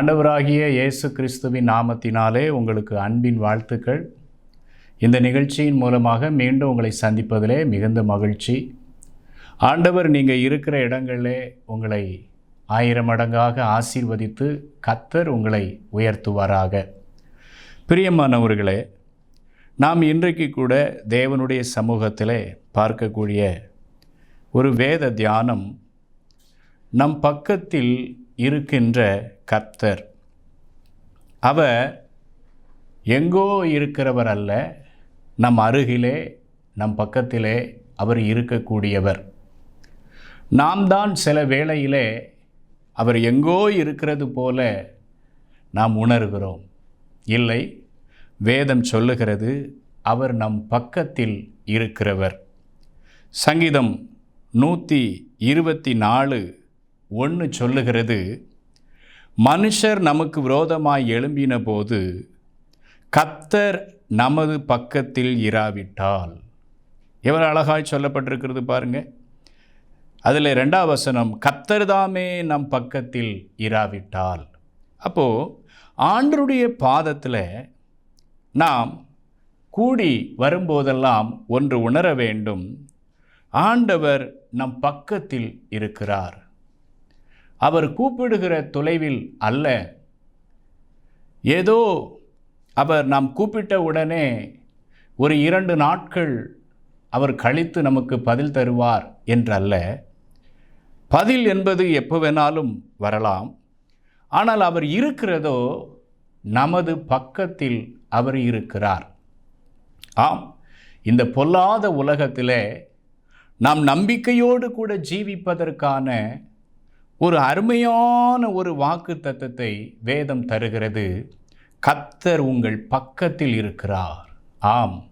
ஆண்டவராகிய இயேசு கிறிஸ்துவின் நாமத்தினாலே உங்களுக்கு அன்பின் வாழ்த்துக்கள். இந்த நிகழ்ச்சியின் மூலமாக மீண்டும் உங்களை சந்திப்பதிலே மிகுந்த மகிழ்ச்சி. ஆண்டவர் நீங்கள் இருக்கிற இடங்களிலே உங்களை ஆயிரம் மடங்காக ஆசீர்வதித்து கத்தர் உங்களை உயர்த்துவாராக. பிரியமானவர்களே நாம் இன்றைக்கு கூட தேவனுடைய சமூகத்திலே பார்க்கக்கூடிய ஒரு வேத தியானம் நம் பக்கத்தில் இருக்கின்ற கர்த்தர். அவர் எங்கோ இருக்கிறவர் அல்ல நம் அருகிலே நம் பக்கத்திலே அவர் இருக்கக்கூடியவர். நாம் தான் சில வேளையிலே அவர் எங்கோ இருக்கிறது போல நாம் உணர்கிறோம். இல்லை வேதம் சொல்லுகிறது அவர் நம் பக்கத்தில் இருக்கிறவர். சங்கீதம் நூற்றி இருபத்தி நாலு ஒன்று சொல்லுகிறது மனுஷர் நமக்கு விரோதமாய் எழும்பின போது கத்தர் நமது பக்கத்தில் இராவிட்டால். எவ்வளோ அழகாய் சொல்லப்பட்டிருக்கிறது பாருங்கள் அதில் ரெண்டாம் வசனம் கத்தர் தாமே நம் பக்கத்தில் இராவிட்டால். அப்போது ஆண்டருடைய பாதத்தில் நாம் கூடி வரும்போதெல்லாம் ஒன்று உணர வேண்டும். ஆண்டவர் நம் பக்கத்தில் இருக்கிறார். அவர் கூப்பிடுகிற தொலைவில் அல்ல. ஏதோ அவர் நாம் கூப்பிட்ட உடனே ஒரு இரண்டு நாட்கள் அவர் கழித்து நமக்கு பதில் தருவார் என்றல்ல. பதில் என்பது எப்போ வேணாலும் வரலாம். ஆனால் அவர் இருக்கிறதோ நமது பக்கத்தில் அவர் இருக்கிறார். ஆம் இந்த பொல்லாத உலகத்திலே நாம் நம்பிக்கையோடு கூட ஜீவிப்பதற்கான ஒரு அருமையான ஒரு வாக்கு தத்தத்தை வேதம் தருகிறது. கத்தர் உங்கள் பக்கத்தில் இருக்கிறார். ஆம்.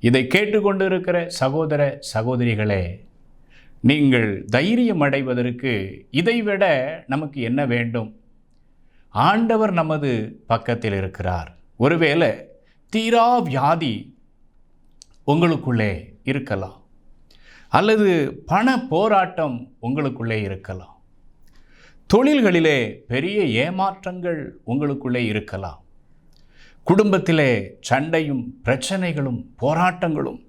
இதை கேட்டுக்கொண்டிருக்கிற சகோதர சகோதரிகளே நீங்கள் தைரியம் அடைவதற்கு இதைவிட நமக்கு என்ன வேண்டும்? ஆண்டவர் நமது பக்கத்தில் இருக்கிறார். ஒருவேளை தீரா வியாதி உங்களுக்குள்ளே இருக்கலாம். அல்லது பண போராட்டம் உங்களுக்குள்ளே இருக்கலாம். தொழில்களிலே பெரிய ஏமாற்றங்கள் உங்களுக்குள்ளே இருக்கலாம். குடும்பத்திலே சண்டையும் பிரச்சனைகளும் போராட்டங்களும்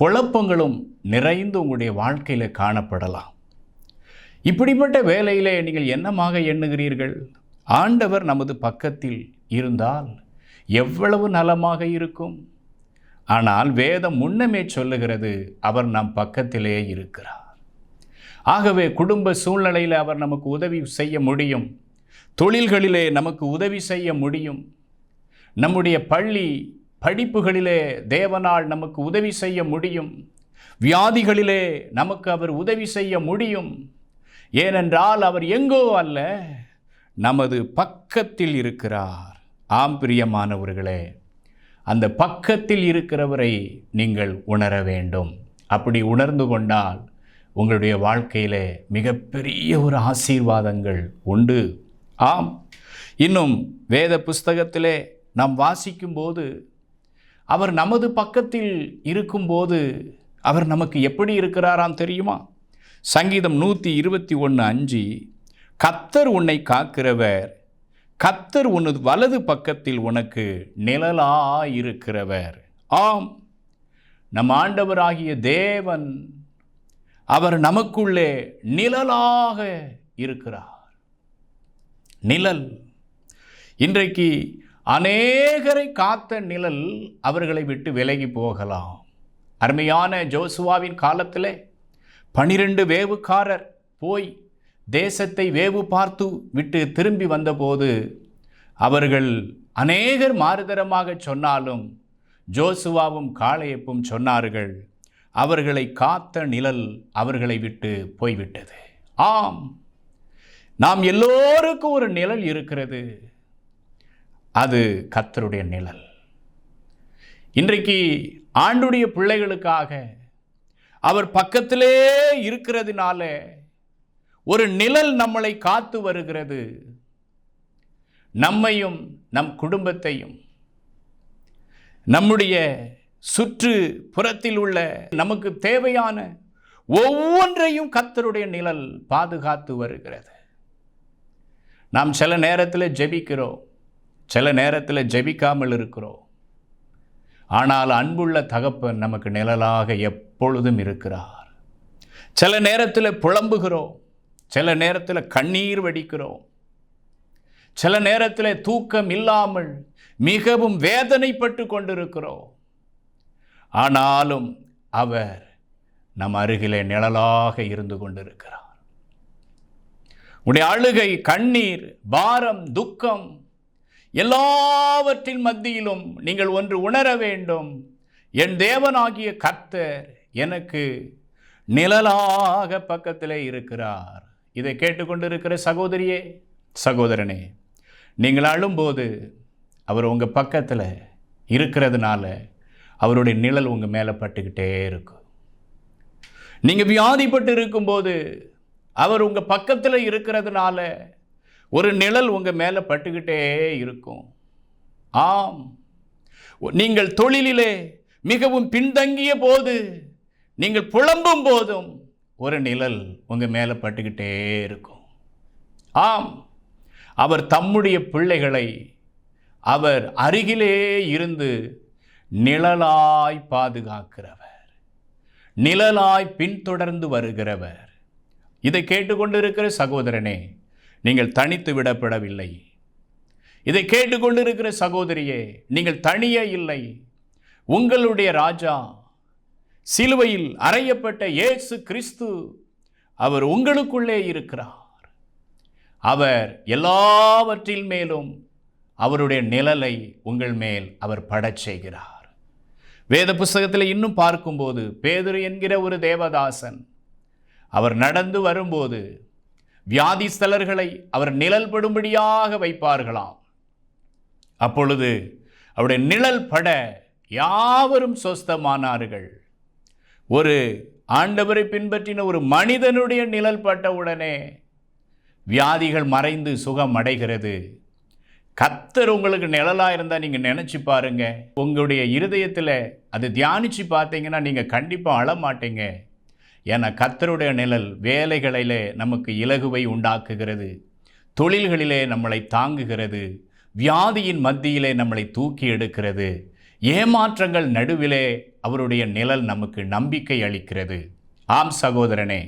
குழப்பங்களும் நிறைந்து உங்களுடைய வாழ்க்கையில் காணப்படலாம். இப்படிப்பட்ட வேலையிலே நீங்கள் என்னமாக எண்ணுகிறீர்கள்? ஆண்டவர் நமது பக்கத்தில் இருந்தால் எவ்வளவு நலமாக இருக்கும்? ஆனால் வேதம் முன்னமே சொல்லுகிறது அவர் நம் பக்கத்திலே இருக்கிறார். ஆகவே குடும்ப சூழ்நிலையில் அவர் நமக்கு உதவி செய்ய முடியும். தொழில்களிலே நமக்கு உதவி செய்ய முடியும். நம்முடைய பள்ளி படிப்புகளிலே தேவனால் நமக்கு உதவி செய்ய முடியும். வியாதிகளிலே நமக்கு அவர் உதவி செய்ய முடியும். ஏனென்றால் அவர் எங்கோ அல்ல நமது பக்கத்தில் இருக்கிறார். ஆம் பிரியமானவர்களே அந்த பக்கத்தில் இருக்கிறவரை நீங்கள் உணர வேண்டும். அப்படி உணர்ந்து கொண்டால் உங்களுடைய வாழ்க்கையிலே மிகப்பெரிய ஒரு ஆசீர்வாதங்கள் உண்டு. ஆம். இன்னும் வேத புஸ்தகத்திலே நாம் வாசிக்கும்போது அவர் நமது பக்கத்தில் இருக்கும்போது அவர் நமக்கு எப்படி இருக்கிறாராம் தெரியுமா? சங்கீதம் நூற்றி இருபத்தி ஒன்று அஞ்சு கத்தர் உன்னை காக்கிறவர் கத்தர் உனது வலது பக்கத்தில் உனக்கு நிழலாயிருக்கிறவர். ஆம். நம் ஆண்டவராகிய தேவன் அவர் நமக்குள்ளே நிழலாக இருக்கிறார். நிழல். இன்றைக்கு அநேகரை காத்த நிழல் அவர்களை விட்டு விலகி போகலாம். அருமையான ஜோசுவாவின் காலத்திலே பனிரெண்டு வேவுக்காரர் போய் தேசத்தை வேவு பார்த்து விட்டு திரும்பி வந்தபோது அவர்கள் அநேகர் மாறுதரமாக சொன்னாலும் ஜோசுவாவும் காளையப்பும் சொன்னார்கள் அவர்களை காத்த நிழல் அவர்களை விட்டு போய்விட்டது. ஆம் நாம் எல்லோருக்கும் ஒரு நிழல் இருக்கிறது. அது கத்தருடைய நிழல். இன்றைக்கு ஆண்டுடைய பிள்ளைகளுக்காக அவர் பக்கத்திலே இருக்கிறதுனால ஒரு நிழல் நம்மளை காத்து வருகிறது. நம்மையும் நம் குடும்பத்தையும் நம்முடைய சுற்று புறத்தில் உள்ள நமக்கு தேவையான ஒவ்வொன்றையும் கத்தருடைய நிழல் பாதுகாத்து வருகிறது. நாம் சில நேரத்தில் ஜெபிக்கிறோம் சில நேரத்தில் ஜெபிக்காமல் இருக்கிறோம். ஆனால் அன்புள்ள தகப்பன் நமக்கு நிழலாக எப்பொழுதும் இருக்கிறார். சில நேரத்தில் புலம்புகிறோம் சில நேரத்தில் கண்ணீர் வடிக்கிறோம். சில நேரத்தில் தூக்கம் இல்லாமல் மிகவும் வேதனைப்பட்டு கொண்டிருக்கிறோம். ஆனாலும் அவர் நம் அருகிலே நிழலாக இருந்து கொண்டிருக்கிறார். உடைய அழுகை கண்ணீர் பாரம் துக்கம் எல்லாவற்றின் மத்தியிலும் நீங்கள் ஒன்று உணர வேண்டும். என் தேவனாகிய கர்த்தர் எனக்கு நிழலாக பக்கத்திலே இருக்கிறார். இதை கேட்டுக்கொண்டிருக்கிற சகோதரியே சகோதரனே நீங்கள் அழும்போது அவர் உங்கள் பக்கத்தில் இருக்கிறதுனால அவருடைய நிழல் உங்கள் மேலே பட்டுக்கிட்டே இருக்கும். நீங்கள் வியாதிப்பட்டு இருக்கும்போது அவர் உங்கள் பக்கத்தில் இருக்கிறதுனால ஒரு நிழல் உங்கள் மேலே பட்டுக்கிட்டே இருக்கும். ஆம். நீங்கள் தொழிலிலே மிகவும் பின்தங்கிய போது நீங்கள் புலம்பும் போதும் ஒரு நிழல் உங்கள் மேலே பட்டுக்கிட்டே இருக்கும். ஆம். அவர் தம்முடைய பிள்ளைகளை அவர் அருகிலே இருந்து நிழலாய் பாதுகாக்கிறவர். நிழலாய் பின்தொடர்ந்து வருகிறவர். இதை கேட்டுக்கொண்டிருக்கிற சகோதரனே நீங்கள் தனித்து விடப்படவில்லை. இதை கேட்டுக்கொண்டிருக்கிற சகோதரியே நீங்கள் தனியே இல்லை. உங்களுடைய ராஜா சிலுவையில் அறையப்பட்ட இயேசு கிறிஸ்து அவர் உங்களுக்குள்ளே இருக்கிறார். அவர் எல்லாவற்றின் மேலும் அவருடைய நிழலை உங்கள் மேல் அவர் படச் செய்கிறார். வேத புஸ்தகத்தில் இன்னும் பார்க்கும்போது பேதுரு என்கிற ஒரு தேவதாசன் அவர் நடந்து வரும்போது வியாதிஸ்தலர்களை அவர் நிழல் படும்படியாக வைப்பார்களாம். அப்பொழுது அவருடைய நிழல் பட யாவரும் சொஸ்தமானார்கள். ஒரு ஆண்டவரை பின்பற்றின ஒரு மனிதனுடைய நிழல் பட்டவுடனே வியாதிகள் மறைந்து சுகம் அடைகிறது கத்தர் உங்களுக்கு நிழலாக இருந்தால் நீங்கள் நினச்சி பாருங்கள் உங்களுடைய இருதயத்தில் அது தியானித்து பார்த்தீங்கன்னா நீங்கள் கண்டிப்பாக அழமாட்டீங்க. ஏன்னா கத்தருடைய நிழல் வேலைகளிலே நமக்கு இலகுவை உண்டாக்குகிறது. தொழில்களிலே நம்மளை தாங்குகிறது. வியாதியின் மத்தியிலே நம்மளை தூக்கி எடுக்கிறது. ஏமாற்றங்கள் நடுவிலே அவருடைய நிழல் நமக்கு நம்பிக்கை அளிக்கிறது. ஆம் சகோதரனே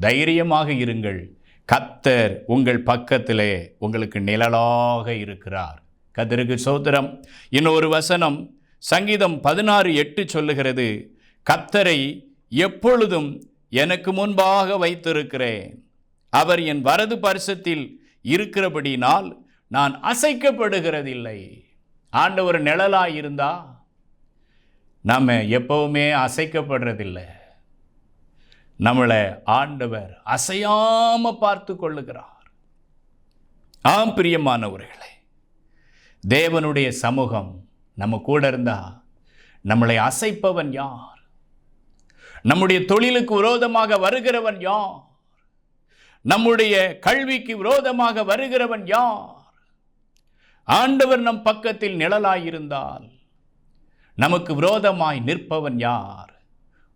தைரியமாக இருங்கள். கத்தர் உங்கள் பக்கத்திலே உங்களுக்கு நிழலாக இருக்கிறார். கத்தருக்கு சோதரம் இன்னொரு வசனம் சங்கீதம் பதினாறு எட்டு சொல்லுகிறது கத்தரை எப்பொழுதும் எனக்கு முன்பாக வைத்திருக்கிறேன். அவர் என் வரது பரிசத்தில் இருக்கிறபடினால் நான் அசைக்கப்படுகிறதில்லை. ஆண்டவர் நிழலாக இருந்தா நம்ம எப்பவுமே அசைக்கப்படுறதில்லை. நம்மளை ஆண்டவர் அசையாமல் பார்த்து கொள்ளுகிறார். ஆம் பிரியமானவர்களே தேவனுடைய சமூகம் நம்ம கூட இருந்தா நம்மளை அசைப்பவன் யார்? நம்முடைய தொழிலுக்கு விரோதமாக வருகிறவன் யார்? நம்முடைய கல்விக்கு விரோதமாக வருகிறவன் யார்? ஆண்டவர் நம் பக்கத்தில் நிழலாயிருந்தால் நமக்கு விரோதமாய் நிற்பவன் யார்?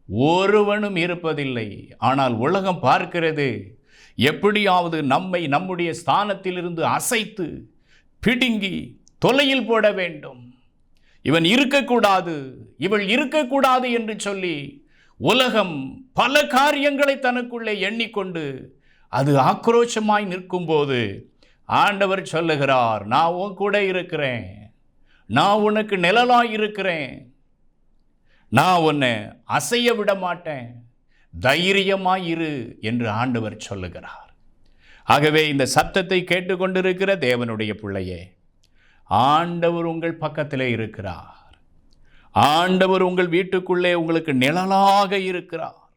ஒருவனும் இருப்பதில்லை. ஆனால் உலகம் பார்க்கிறது எப்படியாவது நம்மை நம்முடைய ஸ்தானத்திலிருந்து அசைத்து பிடுங்கி தொலையில் போட வேண்டும். இவன் இருக்கக்கூடாது இவள் இருக்கக்கூடாது என்று சொல்லி உலகம் பல காரியங்களை தனக்குள்ளே எண்ணிக்கொண்டு அது ஆக்ரோஷமாய் நிற்கும்போது ஆண்டவர் சொல்லுகிறார் நான் உன் கூட இருக்கிறேன். நான் உனக்கு நிழலாய் இருக்கிறேன். நான் உன்னை அசைய விட மாட்டேன். தைரியமாயிரு என்று ஆண்டவர் சொல்லுகிறார். ஆகவே இந்த சத்தத்தை கேட்டுக்கொண்டிருக்கிற தேவனுடைய பிள்ளையே ஆண்டவர் உங்கள் பக்கத்திலே இருக்கிறார். ஆண்டவர் உங்கள் வீட்டுக்குள்ளே உங்களுக்கு நிழலாக இருக்கிறார்.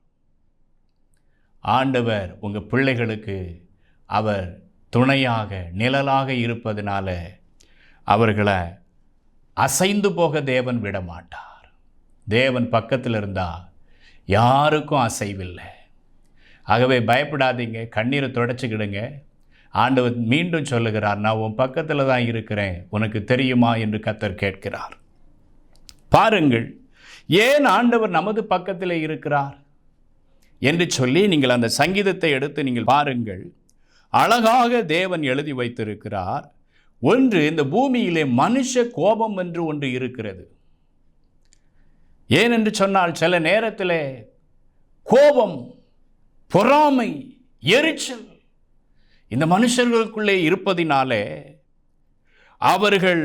ஆண்டவர் உங்கள் பிள்ளைகளுக்கு அவர் துணையாக நிழலாக இருப்பதனால அவர்களை அசைந்து போக தேவன் விட மாட்டார் தேவன் பக்கத்தில் இருந்தால் யாருக்கும் அசைவில்லை. ஆகவே பயப்படாதீங்க கண்ணீரை தொடச்சிக்கிடுங்க. ஆண்டவர் மீண்டும் சொல்லுகிறார் நான் உன் பக்கத்தில் தான் இருக்கிறேன் உனக்கு தெரியுமா என்று கத்தர் கேட்கிறார். பாருங்கள் ஏன் ஆண்டவர் நமது பக்கத்தில் இருக்கிறார்? என்று சொல்லி நீங்கள் அந்த சங்கீதத்தை எடுத்து நீங்கள் பாருங்கள். அழகாக தேவன் எழுதி வைத்திருக்கிறார். ஒன்று இந்த பூமியிலே மனுஷ கோபம் என்று ஒன்று இருக்கிறது. ஏனென்று சொன்னால் சில நேரத்தில் கோபம் பொறாமை எரிச்சல் இந்த மனுஷர்களுக்குள்ளே இருப்பதினாலே அவர்கள்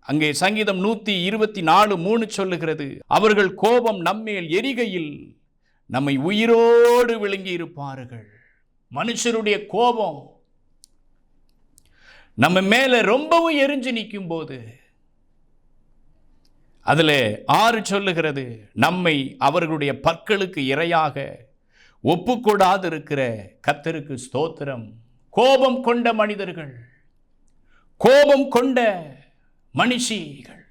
அங்கே சங்கீதம் நூற்றி இருபத்தி நாலு மூணு சொல்லுகிறது. அவர்கள் கோபம் நம்மேல் எரிகையில் நம்மை உயிரோடு விழுங்கி இருப்பார்கள். மனுஷருடைய கோபம் நம்ம மேலே ரொம்பவும் எரிஞ்சு நிற்கும் போது அதில் ஆறு சொல்லுகிறது நம்மை அவர்களுடைய பற்களுக்கு இரையாக ஒப்புக்கூடாது இருக்கிற கத்தருக்கு ஸ்தோத்திரம். கோபம் கொண்ட மனிதர்கள் கோபம் கொண்ட மனுஷிகள்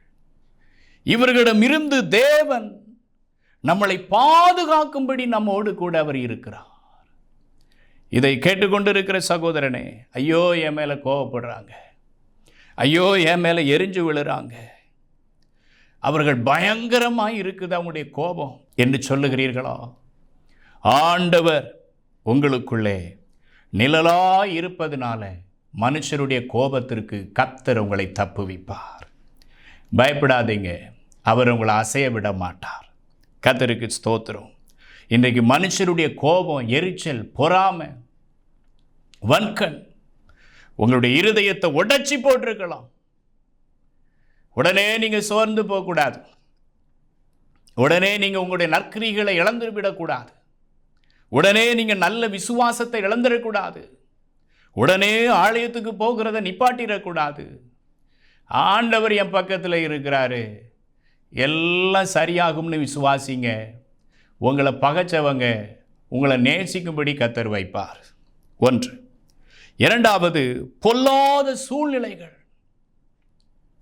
இவர்களிடமிருந்து தேவன் நம்மளை பாதுகாக்கும்படி நம்மோடு கூட அவர் இருக்கிறார். இதை கேட்டுக்கொண்டிருக்கிற சகோதரனே ஐயோ என் மேலே கோவப்படுறாங்க ஐயோ என் மேலே எரிஞ்சு விழுறாங்க அவர்கள் பயங்கரமாக இருக்குது அவங்களுடைய கோபம். என்று சொல்லுகிறீர்களா? ஆண்டவர் உங்களுக்குள்ளே நிழலாக இருப்பதனால மனுஷருடைய கோபத்திற்கு கத்தர் உங்களை தப்புவிப்பார். பயப்படாதீங்க. அவர் உங்களை அசைய விட மாட்டார். கத்தருக்கு ஸ்தோத்திரம். இன்றைக்கு மனுஷருடைய கோபம் எரிச்சல் பொறாமை வன்கண் உங்களுடைய இருதயத்தை உடச்சி போட்டிருக்கலாம். உடனே நீங்கள் சோர்ந்து போகக்கூடாது. உடனே நீங்கள் உங்களுடைய நற்கிரிகளை இழந்து விடக்கூடாது உடனே நீங்கள் நல்ல விசுவாசத்தை இழந்துடக்கூடாது. உடனே ஆலயத்துக்கு போகிறத நிப்பாட்டிடக்கூடாது. ஆண்டவர் என் பக்கத்தில் இருக்கிறாரு. எல்லாம் சரியாகும்னு விசுவாசிங்க. உங்களை பகைச்சவங்க உங்களை நேசிக்கும்படி கத்தர் வைப்பார். ஒன்று. இரண்டாவது பொல்லாத சூழ்நிலைகள்.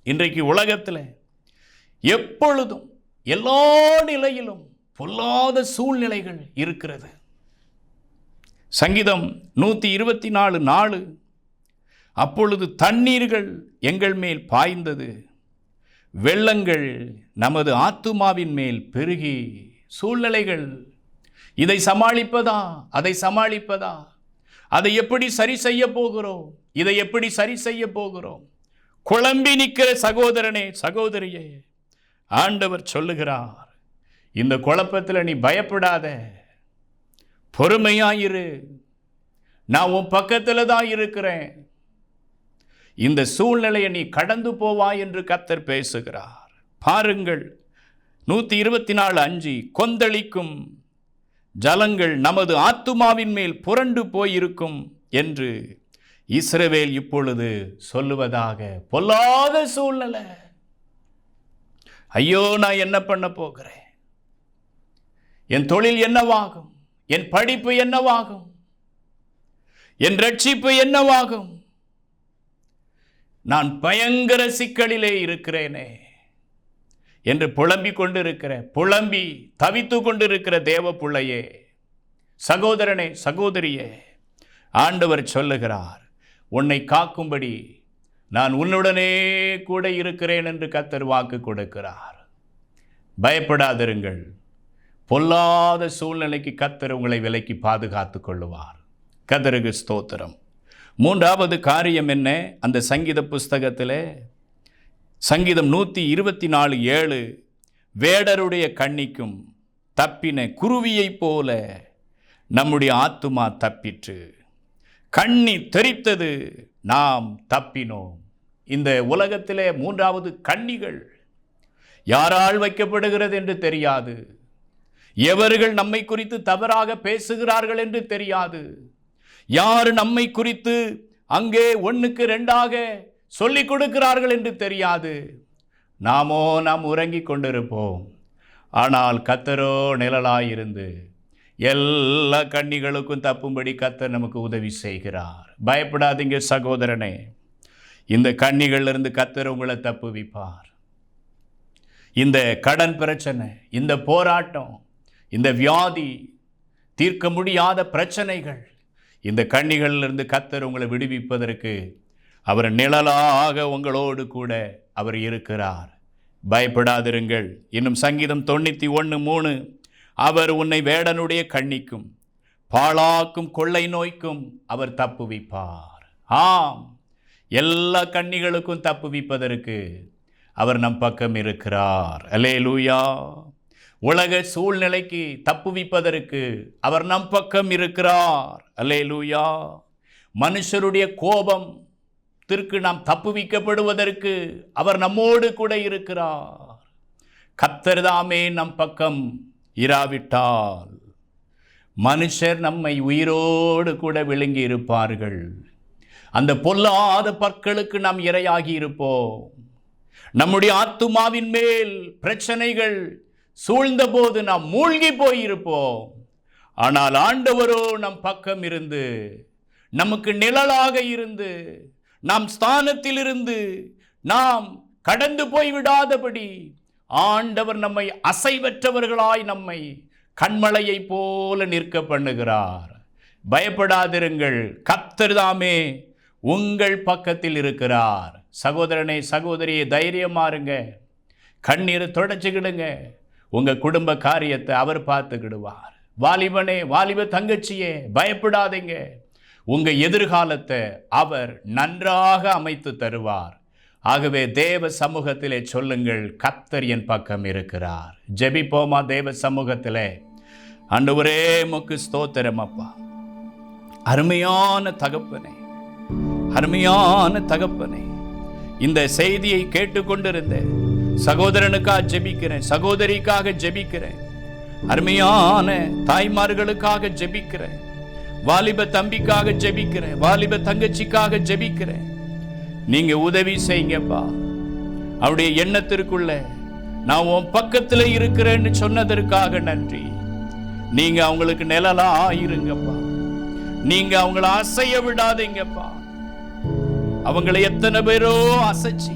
இன்றைக்கு உலகத்தில் எப்பொழுதும் எல்லா நிலையிலும் பொல்லாத சூழ்நிலைகள் இருக்கிறது. சங்கீதம் நூற்றி இருபத்தி நாலு நாலு அப்பொழுது தண்ணீர்கள் எங்கள் மேல் பாய்ந்தது வெள்ளங்கள் நமது ஆத்துமாவின் மேல் பெருகி சூழ்நிலைகள் இதை சமாளிப்பதா அதை சமாளிப்பதா அதை எப்படி சரி செய்ய போகிறோம் இதை எப்படி சரி செய்ய போகிறோம் குழம்பி நிற்கிற சகோதரனே சகோதரியே ஆண்டவர் சொல்லுகிறார் இந்த குழப்பத்தில் நீ பயப்படாத. பொறுமையாயிரு. நான் உன் பக்கத்தில் தான் இருக்கிறேன். இந்த சூழ்நிலையை நீ கடந்து போவாய் என்று கத்தர் பேசுகிறார். பாருங்கள் நூற்றி இருபத்தி நாலு அஞ்சு கொந்தளிக்கும் ஜலங்கள் நமது ஆத்துமாவின் மேல் புரண்டு போயிருக்கும் என்று இஸ்ரவேல் இப்பொழுது சொல்லுவதாக பொல்லாத சூழ்நிலை. ஐயோ நான் என்ன பண்ண போகிறேன்? என் தொழில் என்னவாகும்? என் படிப்பு என்னவாகும்? என் ரட்சிப்பு என்னவாகும்? நான் பயங்கர சிக்கலிலே இருக்கிறேனே என்று புலம்பிக் கொண்டிருக்கிற புலம்பி தவித்து கொண்டிருக்கிற தேவ பிள்ளையே சகோதரனே சகோதரியே ஆண்டவர் சொல்லுகிறார். உன்னை காக்கும்படி நான் உன்னுடனே கூட இருக்கிறேன் என்று கத்தர் வாக்கு கொடுக்கிறார். பயப்படாதிருங்கள். பொல்லாத சூழ்நிலைக்கு கத்தர் உங்களை விலைக்கு பாதுகாத்து கொள்ளுவார். கதருக்கு ஸ்தோத்திரம். மூன்றாவது காரியம் என்ன? அந்த சங்கீத புஸ்தகத்தில் சங்கீதம் நூற்றி இருபத்தி நாலு ஏழு வேடருடைய கண்ணிக்கும் தப்பின குருவியைப் போல நம்முடைய ஆத்துமா தப்பிற்று. கண்ணி தெரித்தது நாம் தப்பினோம். இந்த உலகத்திலே மூன்றாவது கண்ணிகள் யாரால் வைக்கப்படுகிறது என்று தெரியாது. எவர்கள் நம்மை குறித்து தவறாக பேசுகிறார்கள் என்று தெரியாது. யார் நம்மை குறித்து அங்கே ஒன்றுக்கு ரெண்டாக சொல்லிக் கொடுக்கிறார்கள் என்று தெரியாது. நாமோ நாம் உறங்கிக் கொண்டிருப்போம். ஆனால் கத்தரோ நிழலாயிருந்து எல்லா கண்ணிகளுக்கும் தப்பும்படி கத்தர் நமக்கு உதவி செய்கிறார். பயப்படாதீங்க சகோதரனே. இந்த கண்ணிகளிலிருந்து கத்தர் உங்களை தப்புவிப்பார். இந்த கடன் பிரச்சனை இந்த போராட்டம் இந்த வியாதி தீர்க்க முடியாத பிரச்சனைகள் இந்த கண்ணிகளிலிருந்து கத்தர் உங்களை விடுவிப்பதற்கு அவர் நிழலாக உங்களோடு கூட அவர் இருக்கிறார். பயப்படாதிருங்கள். இன்னும் சங்கீதம் தொண்ணூற்றி ஒன்று மூணு. அவர் உன்னை வேடனுடைய கண்ணிக்கும் பாழாக்கும் கொள்ளை நோய்க்கும் அவர் தப்புவிப்பார். ஆம் எல்லா கண்ணிகளுக்கும் தப்புவிப்பதற்கு அவர் நம் பக்கம் இருக்கிறார். அலே லூயா உலக சூழ்நிலைக்கு தப்புவிப்பதற்கு அவர் நம் பக்கம் இருக்கிறார். அலே லூயா மனுஷருடைய கோபம் திற்கு நாம் தப்புவிக்கப்படுவதற்கு அவர் நம்மோடு கூட இருக்கிறார். கத்தர்தாமே நம் பக்கம் இராவிட்டால் மனுஷர் நம்மை உயிரோடு கூட விழுங்கி இருப்பார்கள் அந்த பொல்லாத பற்களுக்கு நாம் இரையாகி இருப்போம். நம்முடைய ஆத்துமாவின் மேல் பிரச்சனைகள் சூழ்ந்தபோது நாம் மூழ்கி போயிருப்போம். ஆனால் ஆண்டவரோ நம் பக்கம் இருந்து நமக்கு நிழலாக இருந்து நாம் ஸ்தானத்தில் இருந்து நாம் கடந்து போய் விடாதபடி ஆண்டவர் நம்மை அசைவற்றவர்களாய் நம்மை கண்மலையைப் போல நிற்க பண்ணுகிறார். பயப்படாதிருங்கள் கத்தர்தாமே உங்கள் பக்கத்தில் இருக்கிறார். சகோதரனை சகோதரியை தைரியமாருங்க கண்ணீரை தொடச்சிக்கிடுங்க. உங்கள் குடும்ப காரியத்தை அவர் பார்த்துக்கிடுவார். வாலிபனே வாலிப தங்கச்சியே பயப்படாதீங்க. உங்கள் எதிர்காலத்தை அவர் நன்றாக அமைத்து தருவார். ஆகவே தேவ சமூகத்திலே சொல்லுங்கள் கத்தர் என் பக்கம் இருக்கிறார். ஜெபிப்போமா தேவ சமூகத்திலே? ஆண்டவரே முக்கு ஸ்தோத்திரம் அப்பா. அருமையான தகப்பனே அருமையான தகப்பனே இந்த செய்தியை கேட்டுக்கொண்டிருந்த சகோதரனுக்காக ஜெபிக்கிறேன் சகோதரிக்காக ஜெபிக்கிறேன் அருமையான தாய்மார்களுக்காக ஜெபிக்கிறேன் வாலிப தம்பிக்காக ஜெபிக்கிறேன் வாலிப தங்கச்சிக்காக ஜெபிக்கிறேன் நீங்க உதவி செய்யுங்கப்பா. அவருடைய எண்ணத்திற்குள்ள நான் உன் பக்கத்துல இருக்கிறேன்னு சொன்னதற்காக நன்றி. நீங்க அவங்களுக்கு நிழலா ஆயிருங்கப்பா. நீங்க அவங்கள அசைய விடாதீங்கப்பா. அவங்களை எத்தனை பேரோ அசைச்சு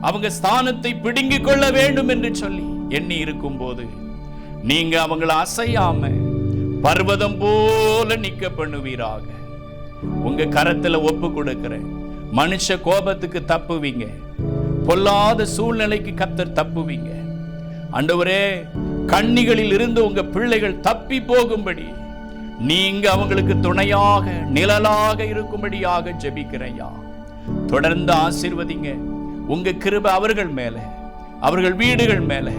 அவங்க ஸ்தானத்தை பிடுங்கிக் கொள்ள வேண்டும் என்று சொல்லி எண்ணி இருக்கும் போது நீங்க அவங்கள அசையாம பர்வதம் போல நிக்க பண்ணுவீராக. உங்க கரத்துல ஒப்பு கொடுக்கிறேன். மனுஷ கோபத்துக்கு தப்புவீங்க. பொல்லாத சூழ்நிலைக்கு கத்தர் தப்புவீங்க. அண்டவரே கண்ணிகளில் இருந்து உங்க பிள்ளைகள் தப்பி போகும்படி நீங்க அவங்களுக்கு துணையாக நிழலாக இருக்கும்படியாக ஜெபிக்கிறையா தொடர்ந்து ஆசீர்வதிங்க. உங்க கிருப அவர்கள் மேல அவர்கள் வீடுகள் மேல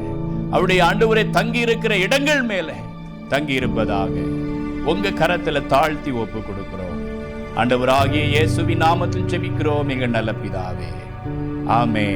அவருடைய ஆண்டவரை தங்கி இருக்கிற இடங்கள் மேல தங்கி இருப்பதாக உங்க கரத்துல தாழ்த்தி ஒப்பு கொடுக்கிறோம். ஆண்டவராகிய இயேசுவின் நாமத்தில் செபிக்கிறோம் எங்கள் நல்ல பிதாவே. ஆமே